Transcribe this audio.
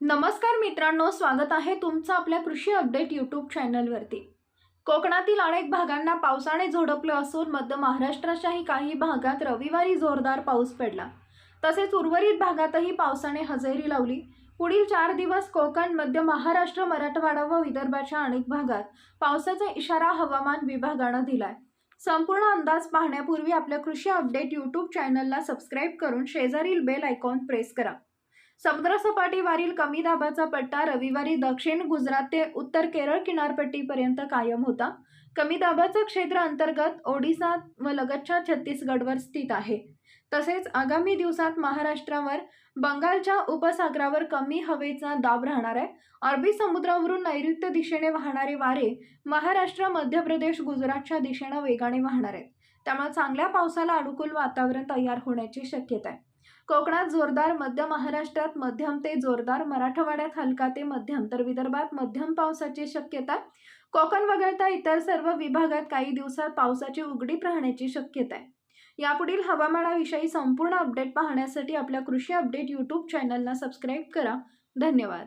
नमस्कार मित्रांनो स्वागत आहे तुमचं आपल्या कृषी अपडेट यूट्यूब चॅनलवरती कोकणातील अनेक भागांना पावसाने झोडपलं असून मध्य महाराष्ट्राच्याही काही भागात रविवारी जोरदार पाऊस पडला. तसेच उर्वरित भागातही पावसाने हजेरी लावली. पुढील चार दिवस कोकण मध्य महाराष्ट्र मराठवाडा व विदर्भाच्या अनेक भागात पावसाचा इशारा हवामान विभागानं दिलाय. संपूर्ण अंदाज पाहण्यापूर्वी आपल्या कृषी अपडेट यूट्यूब चॅनलला सबस्क्राईब करून शेजारील बेल आयकॉन प्रेस करा. समुद्रसपाटीवरील कमी दाबाचा पट्टा रविवारी दक्षिण गुजरात ते उत्तर केरळ किनारपट्टीपर्यंत कायम होता. कमी दाबाचं क्षेत्र अंतर्गत ओडिसा व लगतच्या छत्तीसगडवर स्थित आहे. तसेच आगामी दिवसात महाराष्ट्रावर बंगालच्या उपसागरावर कमी हवेचा दाब राहणार आहे. अरबी समुद्रावरून नैऋत्य दिशेने वाहणारे वारे महाराष्ट्र मध्य प्रदेश गुजरातच्या दिशेनं वेगाने वाहणार आहेत. त्यामुळे चांगल्या पावसाला अनुकूल वातावरण तयार होण्याची शक्यता आहे. कोकणात जोरदार मध्य महाराष्ट्रात मध्यम ते जोरदार मराठवाड्यात हलका ते मध्यम तर विदर्भात मध्यम पावसाची शक्यता. कोकण वगळता इतर सर्व विभागात काही दिवसात पावसाची उघडीप राहण्याची शक्यता आहे. यापुढील हवामानाविषयी संपूर्ण अपडेट पाहण्यासाठी आपल्या कृषी अपडेट यूट्यूब चॅनलला सबस्क्राईब करा. धन्यवाद.